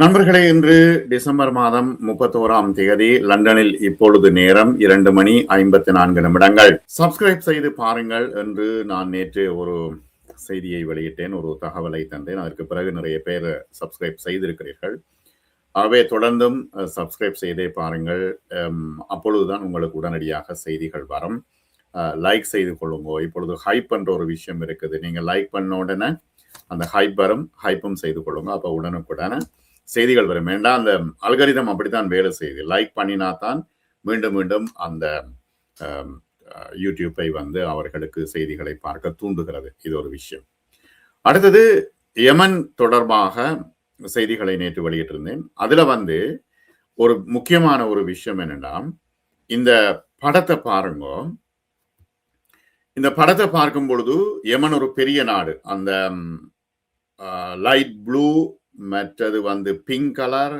நண்பர்களே இன்று டிசம்பர் மாதம் முப்பத்தோராம் தேதி லண்டனில் இப்பொழுது நேரம் இரண்டு மணி ஐம்பத்தி நான்கு நிமிடங்கள். சப்ஸ்கிரைப் செய்து பாருங்கள் என்று நான் நேற்று ஒரு செய்தியை வெளியிட்டேன் ஒரு தகவலை தந்தேன். அதற்கு பிறகு நிறைய பேர் சப்ஸ்கிரைப் செய்திருக்கிறீர்கள். ஆகவே தொடர்ந்தும் சப்ஸ்கிரைப் செய்தே பாருங்கள். அப்பொழுதுதான் உங்களுக்கு உடனடியாக செய்திகள் வரும். லைக் செய்து கொள்ளுங்க. இப்பொழுது ஹைப் என்ற ஒரு விஷயம் இருக்குது. நீங்கள் லைக் பண்ண உடனே அந்த ஹைப் வரும். ஹைப்பும் செய்து கொள்ளுங்க. அப்போ உடனுக்குடனே செய்திகள் வரும். வேண்டாம் அந்த அல்கரிதம் அப்படித்தான் வேலை செய்யுது? லைக் பண்ணினா தான் மீண்டும் மீண்டும் அந்த யூடியூப்பை வந்து அவர்களுக்கு செய்திகளை பார்க்க தூண்டுகிறது. இது ஒரு விஷயம். அடுத்தது யமன் தொடர்பாக செய்திகளை நேற்று வெளியிட்டிருந்தேன். அதுல வந்து ஒரு முக்கியமான ஒரு விஷயம் என்னன்னா இந்த படத்தை பாருங்க. இந்த படத்தை பார்க்கும் பொழுது யமன் ஒரு பெரிய நாடு. அந்த லைட் ப்ளூ மற்றது வந்து pink colour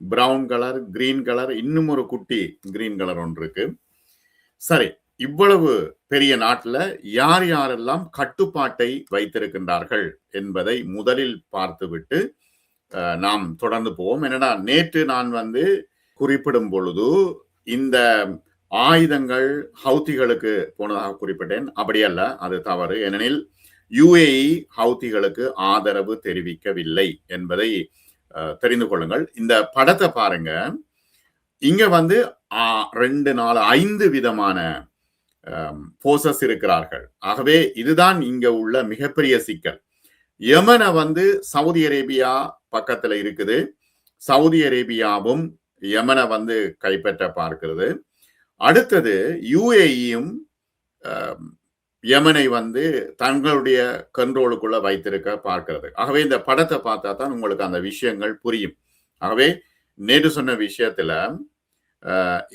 brown colour green colour இன்னும் ஒரு குட்டி கிரீன் கலர் ஒன்று இருக்கு. சரி இவ்வளவு பெரிய நாட்டில் யார் யாரெல்லாம் கட்டுப்பாட்டை வைத்திருக்கின்றார்கள் என்பதை முதலில் பார்த்துவிட்டு நாம் தொடர்ந்து போவோம். என்னடா நேற்று நான் வந்து குறிப்பிடும் பொழுது இந்த ஆயுதங்கள் ஹவுத்திகளுக்கு போனதாக குறிப்பிட்டேன். அப்படி அல்ல அது தவறு. ஏனெனில் யுஏஇ ஹவுத்திகளுக்கு ஆதரவு தெரிவிக்கவில்லை என்பதை தெரிந்து கொள்ளுங்கள். இந்த படத்தை பாருங்க. இங்க வந்து ரெண்டு நாலு ஐந்து விதமான போசஸ் இருக்கிறார்கள். ஆகவே இதுதான் இங்க உள்ள மிகப்பெரிய சிக்கல். யமனை வந்து சவுதி அரேபியா பக்கத்துல இருக்குது. சவுதி அரேபியாவும் யமனை வந்து கைப்பற்ற பார்க்கிறது. அடுத்தது யுஏஇயும் யமனை வந்து தங்களுடைய கண்ட்ரோலுக்குள்ள வைத்திருக்க பார்க்கிறது. ஆகவே இந்த படத்தை பார்த்தா தான் உங்களுக்கு அந்த விஷயங்கள் புரியும். ஆகவே நேற்று சொன்ன விஷயத்துல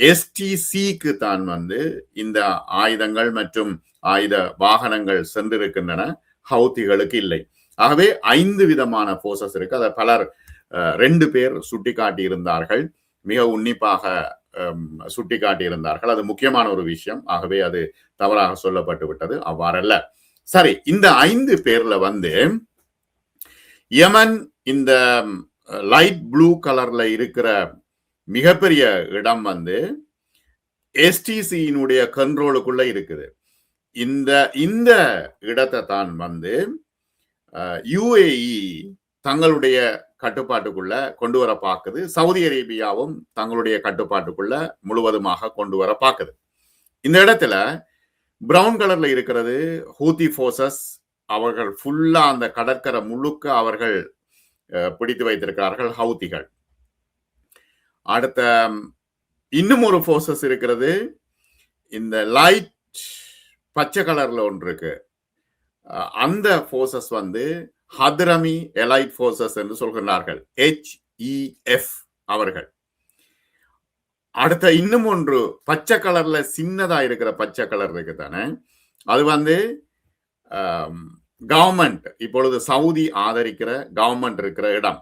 எஸ்டிசிக்கு தான் வந்து இந்த ஆயுதங்கள் மற்றும் ஆயுத வாகனங்கள் சென்றிருக்கின்றன. ஹவுத்திகளுக்கு இல்லை. ஆகவே ஐந்து விதமான போர்சஸ் இருக்கு. அதை பலர் ரெண்டு பேர் சுட்டிக்காட்டி இருந்தார்கள் மிக உன்னிப்பாக சுட்டிக்காட்டி இருந்தார்கள் அது முக்கியமான ஒரு விஷயம். ஆகவே அது தவறாக சொல்லப்பட்டு விட்டது. அவ்வாறல்ல. சரி இந்த ஐந்து பேர்ல வந்து யமன் இந்த லைட் ப்ளூ கலர்ல இருக்கிற மிகப்பெரிய இடம் வந்து எஸ்டிசியினுடைய கண்ட்ரோலுக்குள்ள இருக்குது. இந்த இந்த இடத்தை தான் வந்து யுஏஇ தங்களுடைய கட்டுப்பாட்டுக்குள்ள கொண்டு வர பார்க்குது சவுதி அரேபியாவும் தங்களுடைய கட்டுப்பாட்டுக்குள்ள முழுவதுமாக கொண்டு வர பார்க்குது இந்த இடத்துல பிரவுன் கலர்ல இருக்கிறது ஹூதி ஃபோர்சஸ் அவர்கள் ஃபுல்லா அந்த கடற்கரை முழுக்க அவர்கள் பிடித்து வைத்திருக்கிறார்கள் ஹவுதிகள் அடுத்த இன்னும் ஒரு ஃபோர்சஸ் இருக்கிறது. இந்த லைட் பச்சை கலர்ல ஒன்று இருக்கு. அந்த ஃபோர்சஸ் வந்து ஹத்ரமி எலைட் ஃபோர்சஸ் என்று சொல்கிறார்கள் ஹெச்இஎஃப் அவர்கள். அடுத்த இன்னும் ஒன்று பச்சை கலர்ல சின்னதா இருக்கிற பச்சை கலர் இருக்கு தானே அது வந்து கவர்மெண்ட் இப்பொழுது சவுதி ஆதரிக்கிற கவர்மெண்ட் இருக்கிற இடம்.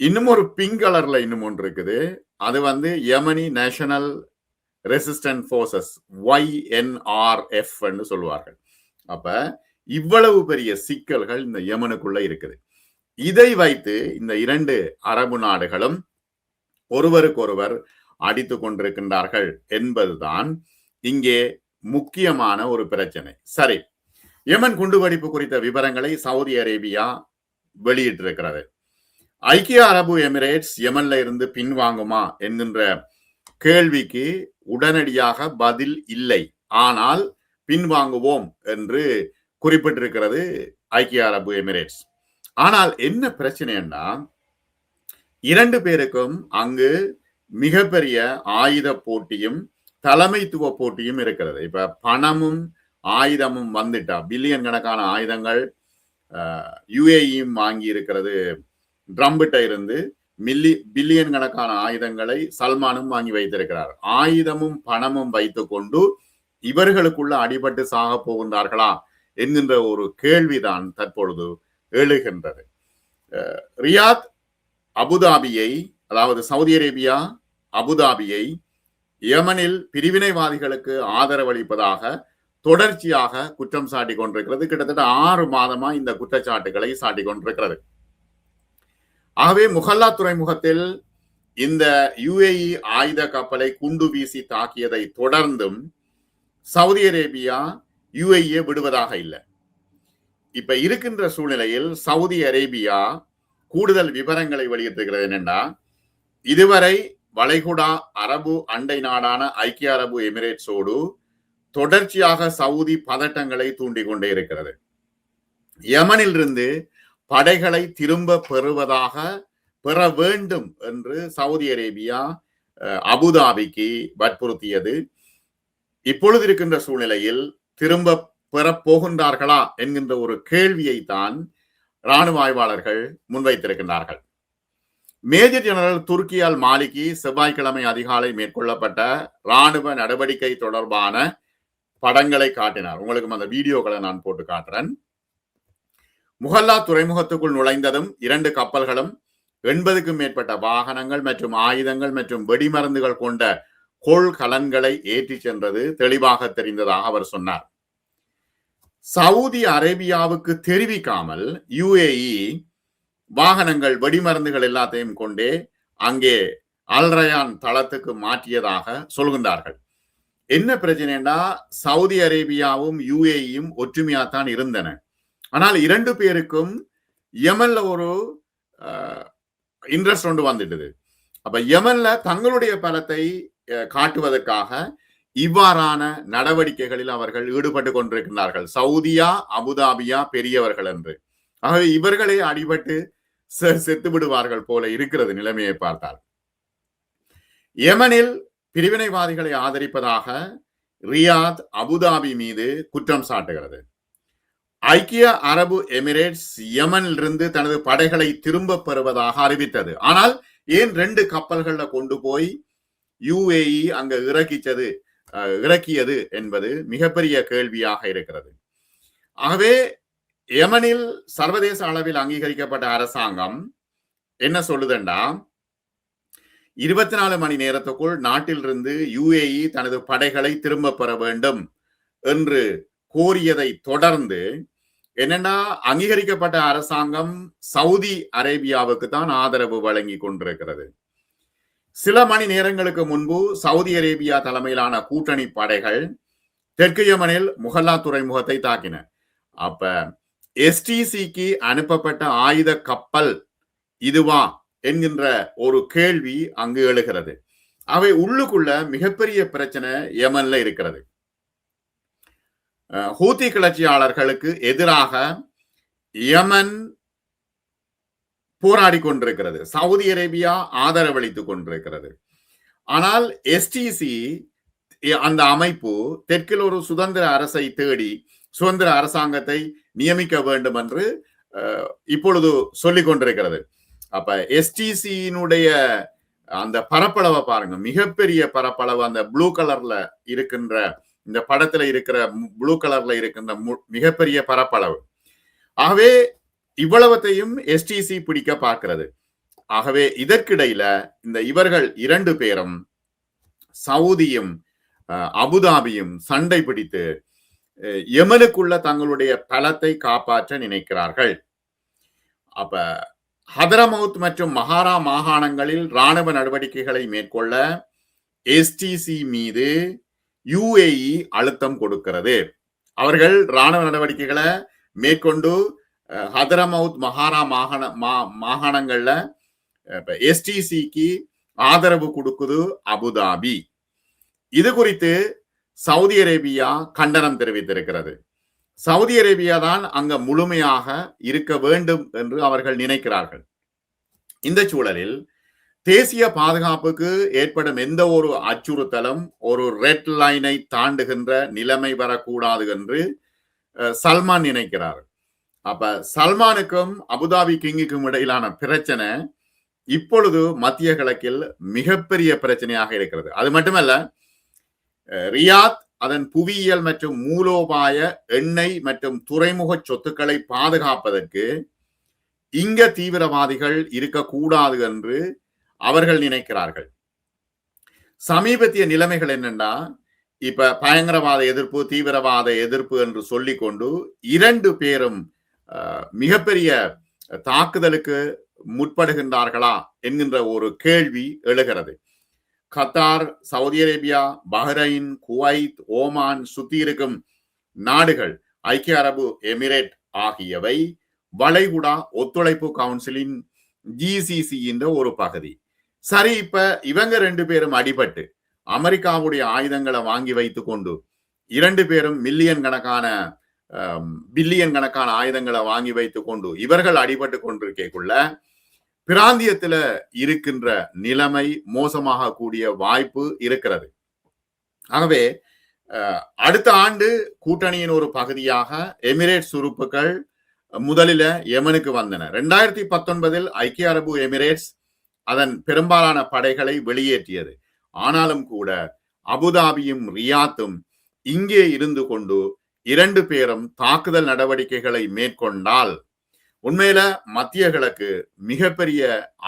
இன்னும் ஒரு பிங்க் கலர்ல இன்னும் ஒன்று இருக்குது. அது வந்து Yemeni national resistance forces YNRF என்று சொல்லுவார்கள் அப்ப இவ்வளவு பெரிய சிக்கல்கள் இந்த யமனுக்குள்ள இருக்குது. இதை வைத்து இந்த இரண்டு அரபு நாடுகளும் ஒருவருக்கொருவர் அடித்துக் கொண்டிருக்கின்றார்கள் என்பதுதான் இங்கே முக்கியமான ஒரு பிரச்சனை. சரி யமன் குண்டுவெடிப்பு குறித்த விவரங்களை சவுதி அரேபியா வெளியிட்டிருக்கிறது. ஐக்கிய அரபு எமிரேட்ஸ் யமன்ல இருந்து பின்வாங்குமா என்கின்ற கேள்விக்கு உடனடியாக பதில் இல்லை. ஆனால் பின்வாங்குவோம் என்று குறிப்பிட்டிருக்கிறது ஐக்கிய அரபு எமிரேட்ஸ். ஆனால் என்ன பிரச்சனைன்னா இரண்டு பேருக்கும் அங்கு மிகப்பெரிய ஆயுத போட்டியும் தலைமைத்துவ போட்டியும் இருக்கிறது. இப்ப பணமும் ஆயுதமும் வந்துட்டா பில்லியன் கணக்கான ஆயுதங்கள் யுஏஇயும் வாங்கி இருக்கிறது. ட்ரம்பிட்ட இருந்து மில்லி பில்லியன் கணக்கான ஆயுதங்களை சல்மானும் வாங்கி வைத்திருக்கிறார். ஆயுதமும் பணமும் வைத்துக்கொண்டு இவர்களுக்குள்ள அடிபட்டு சாக போகின்றார்களா? என்கின்ற ஒரு கேள்விதான் தற்பொழுது எழுகின்றது. அஹ் ரியாத் அபுதாபியை அதாவது சவுதி அரேபியா அபுதாபியை யமனில் பிரிவினைவாதிகளுக்கு ஆதரவளிப்பதாக தொடர்ச்சியாக குற்றம் சாட்டி கொண்டிருக்கிறது. கிட்டத்தட்ட ஆறு மாதமா இந்த குற்றச்சாட்டுகளை சாட்டி கொண்டிருக்கிறது. ஆகவே முகல்லா துறைமுகத்தில் இந்த யுஏஇ ஆயுத கப்பலை குண்டு வீசி தாக்கியதை தொடர்ந்தும் சவுதி அரேபியா யுஏஏ விடுவதாக இல்லை. இப்ப இருக்கின்ற சூழ்நிலையில் சவுதி அரேபியா கூடுதல் விவரங்களை வெளியிட்டிருக்கிறது என்னன்னா இதுவரை வளைகுடா அரபு அண்டை நாடான ஐக்கிய அரபு எமிரேட்ஸோடு தொடர்ச்சியாக சவுதி பதட்டங்களை தூண்டிக் கொண்டே இருக்கிறது. யமனிலிருந்து படைகளை திரும்ப பெறுவதாக பெற வேண்டும் என்று சவுதி அரேபியா அபுதாபிக்கு வற்புறுத்தியது. இப்பொழுது இருக்கின்ற சூழ்நிலையில் திரும்ப பெறப்போகின்றார்களா என்கின்ற ஒரு கேள்வியை தான் இராணுவ ஆய்வாளர்கள் முன்வைத்திருக்கின்றார்கள். மேஜர் ஜெனரல் துருக்கியால் மாலிகி செவ்வாய்க்கிழமை அதிகாலை மேற்கொள்ளப்பட்ட இராணுவ நடவடிக்கை தொடர்பான படங்களை காட்டினார். உங்களுக்கு அந்த வீடியோக்களை நான் போட்டு காட்டுறேன். முகல்லா துறைமுகத்துக்குள் நுழைந்ததும் இரண்டு கப்பல்களும் எண்பதுக்கும் மேற்பட்ட வாகனங்கள் மற்றும் ஆயுதங்கள் மற்றும் வெடிமருந்துகள் கொண்ட கொள்கலன்களை ஏற்றி சென்றது தெளிவாக தெரிந்ததாக அவர் சொன்னார். சவுதி அரேபியாவுக்கு தெரிவிக்காமல் யுஏஇ வாகனங்கள் வெடிமருந்துகள் எல்லாத்தையும் கொண்டே அங்கே அல்ரயான் தளத்துக்கு மாற்றியதாக சொல்கின்றார்கள். என்ன பிரச்சனைனா சவுதி அரேபியாவும் யுஏஇயும் ஒற்றுமையாத்தான் இருந்தன. ஆனால் இரண்டு பேருக்கும் யமன்ல ஒரு இன்ட்ரெஸ்ட் ஒன்று வந்துட்டது. அப்ப யமன்ல தங்களுடைய பலத்தை காட்டுவதற்காக இவ்வாறான நடவடிக்கைகளில் அவர்கள் ஈடுபட்டு கொண்டிருக்கிறார்கள் சவுதியா அபுதாபியா பெரியவர்கள் என்று. ஆகவே இவர்களே அடிபட்டு செத்து விடுவார்கள் போல இருக்கிறது நிலைமையை பார்த்தால். யமனில் பிரிவினைவாதிகளை ஆதரிப்பதாக ரியாத் அபுதாபி மீது குற்றம் சாட்டுகிறது. ஐக்கிய அரபு எமிரேட்ஸ் யமனிலிருந்து தனது படைகளை திரும்ப பெறுவதாக அறிவித்தது. ஆனால் ஏன் ரெண்டு கப்பல்கள்ல கொண்டு போய் யுஏஇ அங்க இறக்கிச்சது இறக்கியது என்பது மிகப்பெரிய கேள்வியாக இருக்கிறது. ஆகவே யமனில் சர்வதேச அளவில் அங்கீகரிக்கப்பட்ட அரசாங்கம் என்ன சொல்லுதுண்டா? இருபத்தி நாலு மணி நேரத்துக்குள் நாட்டிலிருந்து யுஏஇ தனது படைகளை திரும்ப பெற வேண்டும் என்று கோரியதை தொடர்ந்து என்னன்னா அங்கீகரிக்கப்பட்ட அரசாங்கம் சவுதி அரேபியாவுக்கு தான் ஆதரவு வழங்கி கொண்டிருக்கிறது. சில மணி நேரங்களுக்கு முன்பு சவுதி அரேபியா தலைமையிலான கூட்டணி படைகள் தெற்கு யமனில் முகல்லா துறைமுகத்தை தாக்கின. அப்ப எஸ்டிசிக்கு அனுப்பப்பட்ட ஆயுத கப்பல் இதுவா என்கின்ற ஒரு கேள்வி அங்கு எழுகிறது. அவை உள்ளுக்குள்ள மிகப்பெரிய பிரச்சனை யமன்ல இருக்கிறது. ஹூத்தி கிளர்ச்சியாளர்களுக்கு எதிராக யமன் போராடி கொண்டிருக்கிறது. சவுதி அரேபியா ஆதரவளித்துக் கொண்டிருக்கிறது. ஆனால் எஸ்டிசி அந்த அமைப்பு தெற்கில் ஒரு சுதந்திர அரசை தேடி சுதந்திர அரசாங்கத்தை நியமிக்க வேண்டும் என்று இப்பொழுது சொல்லிக் கொண்டிருக்கிறது. அப்ப எஸ்டிசியினுடைய அந்த பரப்பளவை பாருங்க. மிகப்பெரிய பரப்பளவு அந்த ப்ளூ கலர்ல இருக்கின்ற இந்த படத்துல இருக்கிற ப்ளூ கலர்ல இருக்கின்ற மிகப்பெரிய பரப்பளவு. ஆகவே இவ்வளவத்தையும் எஸ்டிசி பிடிக்க பார்க்கிறது. ஆகவே இதற்கிடையில இந்த இவர்கள் இரண்டு பேரும் சவுதியும் அபுதாபியும் சண்டை பிடித்து எமனுக்குள்ள தங்களுடைய பலத்தை காப்பாற்ற நினைக்கிறார்கள். அப்ப ஹதரமவுத் மற்றும் மகாரா மாகாணங்களில் ராணுவ நடவடிக்கைகளை மேற்கொள்ள எஸ்டிசி மீது யுஏஇ அழுத்தம் கொடுக்கிறது. அவர்கள் ராணுவ நடவடிக்கைகளை மேற்கொண்டு ஹதரமவுத் மகாரா மாகாண மா மாகாணங்கள்ல எஸ்டிசிக்கு ஆதரவு கொடுக்குது அபுதாபி. இது குறித்து சவுதி அரேபியா கண்டனம் தெரிவித்திருக்கிறது. சவுதி அரேபியா தான் அங்க முழுமையாக இருக்க வேண்டும் என்று அவர்கள் நினைக்கிறார்கள். இந்த சூழலில் தேசிய பாதுகாப்புக்கு ஏற்படும் எந்த ஒரு அச்சுறுத்தலும் ஒரு ரெட் லைனை தாண்டுகின்ற நிலைமை வரக்கூடாது என்று சல்மான் நினைக்கிறார். அப்ப சல்மானுக்கும் அபுதாபி கிங்குக்கும் இடையிலான பிரச்சனை இப்பொழுது மத்திய கிழக்கில் மிகப்பெரிய பிரச்சனையாக இருக்கிறது. அது மட்டுமல்ல ரியாத் அதன் புவியியல் மற்றும் மூலோபாய எண்ணெய் மற்றும் துறைமுக சொத்துக்களை பாதுகாப்பதற்கு இங்க தீவிரவாதிகள் இருக்கக்கூடாது என்று அவர்கள் நினைக்கிறார்கள். சமீபத்திய நிலைமைகள் என்னன்னா இப்ப பயங்கரவாத எதிர்ப்பு தீவிரவாத எதிர்ப்பு என்று சொல்லிக்கொண்டு இரண்டு பேரும் மிகப்பெரிய தாக்குதலுக்கு முற்படுகின்றார்களா என்கின்ற ஒரு கேள்வி எழுகிறது. Qatar Saudi Arabia Bahrain Kuwait Oman சுத்தி இருக்கும் நாடுகள் ஐக்கிய அரபு எமிரேட் ஆகியவை வளைகுடா ஒத்துழைப்பு கவுன்சிலின் ஜிசிசி என்ற ஒரு பகுதி. சரி இப்ப இவங்க ரெண்டு பேரும் அடிபட்டு அமெரிக்காவுடைய ஆயுதங்களை வாங்கி வைத்து கொண்டு இரண்டு பேரும் மில்லியன் கணக்கான பில்லியன் கணக்கான ஆயுதங்களை வாங்கி வைத்துக் கொண்டு இவர்கள் அடிபட்டு கொண்டிருக்கக்குள்ள பிராந்தியத்துல இருக்கின்ற நிலைமை மோசமாக கூடிய வாய்ப்பு இருக்கிறது. ஆகவே அடுத்த ஆண்டு கூட்டணியின் ஒரு பகுதியாக எமிரேட்ஸ் உறுப்புகள் முதலில யமனுக்கு வந்தன. ரெண்டாயிரத்தி பத்தொன்பதில் ஐக்கிய அரபு எமிரேட்ஸ் அதன் பெரும்பாலான படைகளை வெளியேற்றியது. ஆனாலும் கூட அபுதாபியும் ரியாத்தும் இங்கே இருந்து கொண்டு இரண்டு பேரும் தாக்குதல் நடவடிக்கைகளை மேற்கொண்டால் உண்மையில மத்திய கிழக்கு மிகப்பெரிய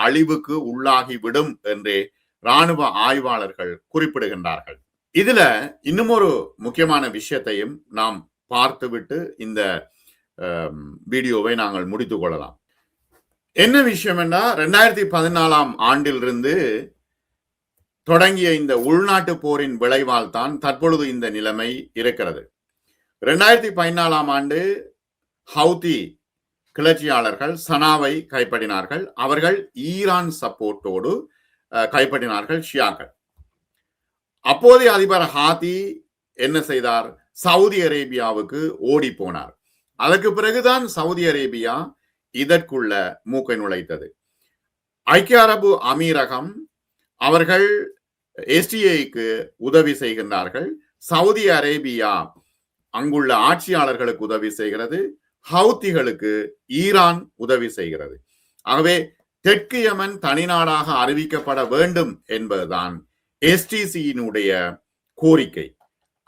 அழிவுக்கு உள்ளாகிவிடும் என்றே ராணுவ ஆய்வாளர்கள் குறிப்பிடுகின்றார்கள். இதுல இன்னும் ஒரு முக்கியமான விஷயத்தையும் நாம் பார்த்துவிட்டு இந்த வீடியோவை நாங்கள் முடித்துக் கொள்ளலாம். என்ன விஷயம் என்றால் ரெண்டாயிரத்தி பதினாலாம் ஆண்டிலிருந்து தொடங்கிய இந்த உள்நாட்டு போரின் விளைவால் தான் தற்பொழுது இந்த நிலைமை இருக்கிறது. ரெண்டாயிரத்தி பதினாலாம் ஆண்டு ஹவுதி கிளர்ச்சியாளர்கள் சனாவை கைப்பற்றினார்கள். அவர்கள் ஈரான் சப்போர்ட்டோடு கைப்பற்றினார்கள் ஷியாக்கள். அப்போதைய அதிபர் ஹாதி என்ன செய்தார்? சவுதி அரேபியாவுக்கு ஓடி போனார். அதற்கு பிறகுதான் சவுதி அரேபியா இதற்குள்ள மூக்கை நுழைத்தது. ஐக்கிய அரபு அமீரகம் அவர்கள் எஸ்டிஐக்கு உதவி செய்கின்றார்கள். சவுதி அரேபியா அங்குள்ள ஆட்சியாளர்களுக்கு உதவி செய்கிறது ஹவுத்திகளுக்கு ஈரான் உதவி செய்கிறது. ஆகவே தெற்கு யமன் தனிநாடாக அறிவிக்கப்பட வேண்டும் என்பதுதான் எஸ்டிசியினுடைய கோரிக்கை.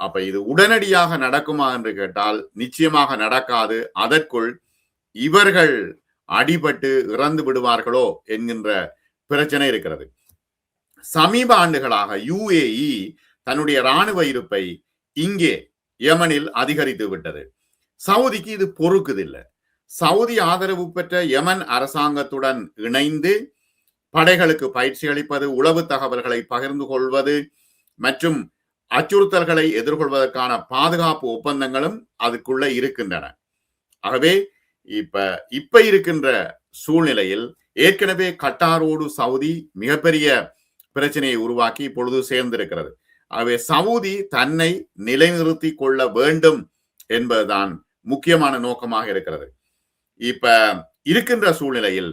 அப்ப இது உடனடியாக நடக்குமா என்று கேட்டால் நிச்சயமாக நடக்காது. அதற்குள் இவர்கள் அடிபட்டு இறந்து விடுவார்களோ என்கின்ற பிரச்சனை இருக்கிறது. சமீப ஆண்டுகளாக யுஏஇ தன்னுடைய இராணுவ இருப்பை இங்கே யமனில் அதிகரித்து விட்டது. சவுதிக்கு இது பொறுக்குதில்லை. சவுதி ஆதரவு பெற்ற யமன் அரசாங்கத்துடன் இணைந்து படைகளுக்கு பயிற்சி அளிப்பது உளவு தகவல்களை பகிர்ந்து கொள்வது மற்றும் அச்சுறுத்தல்களை எதிர்கொள்வதற்கான பாதுகாப்பு ஒப்பந்தங்களும் அதுக்குள்ள இருக்கின்றன. ஆகவே இப்ப இப்ப இருக்கின்ற சூழ்நிலையில் ஏற்கனவே கட்டாரோடு சவுதி மிகப்பெரிய பிரச்சனையை உருவாக்கி இப்பொழுது சேர்ந்திருக்கிறது. ஆகவே சவுதி தன்னை நிலைநிறுத்தி கொள்ள வேண்டும் என்பதுதான் முக்கியமான நோக்கமாக இருக்கிறது. இப்ப இருக்கின்ற சூழ்நிலையில்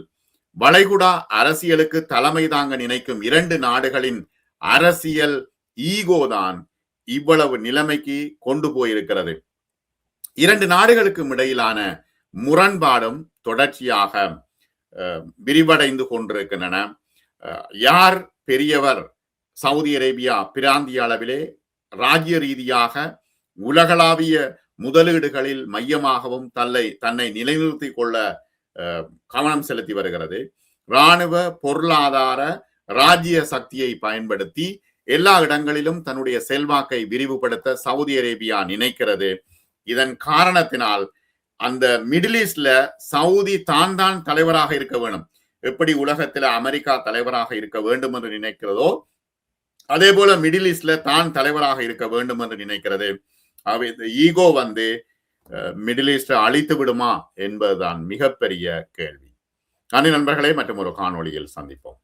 வளைகுடா அரசியலுக்கு தலைமை தாங்க நினைக்கும் இரண்டு நாடுகளின் அரசியல் ஈகோ தான் இவ்வளவு நிலைமைக்கு கொண்டு போயிருக்கிறது. இரண்டு நாடுகளுக்கும் இடையிலான முரண்பாடும் தொடர்ச்சியாக விரிவடைந்து கொண்டிருக்கின்றன. யார் பெரியவர் சவுதி அரேபியா பிராந்திய அளவிலே ராஜ்ய ரீதியாக உலகளாவிய முதலீடுகளில் மையமாகவும் தன்னை தன்னை நிலைநிறுத்திக் கொள்ள கவனம் செலுத்தி வருகிறது. இராணுவ பொருளாதார ராஜ்ய சக்தியை பயன்படுத்தி எல்லா இடங்களிலும் தன்னுடைய செல்வாக்கை விரிவுபடுத்த சவுதி அரேபியா நினைக்கிறது. இதன் காரணத்தினால் அந்த மிடில் ஈஸ்ட்ல சவுதி தான் தான் தலைவராக இருக்க வேணும். எப்படி உலகத்துல அமெரிக்கா தலைவராக இருக்க வேண்டும் என்று நினைக்கிறதோ அதே போல மிடில் ஈஸ்ட்ல தான் தலைவராக இருக்க வேண்டும் என்று நினைக்கிறது. அவை இந்த ஈகோ வந்து மிடில் ஈஸ்டை அழித்து விடுமா என்பதுதான் மிகப்பெரிய கேள்வி. நன்றி நண்பர்களே மற்றும் ஒரு காணொளியில் சந்திப்போம்.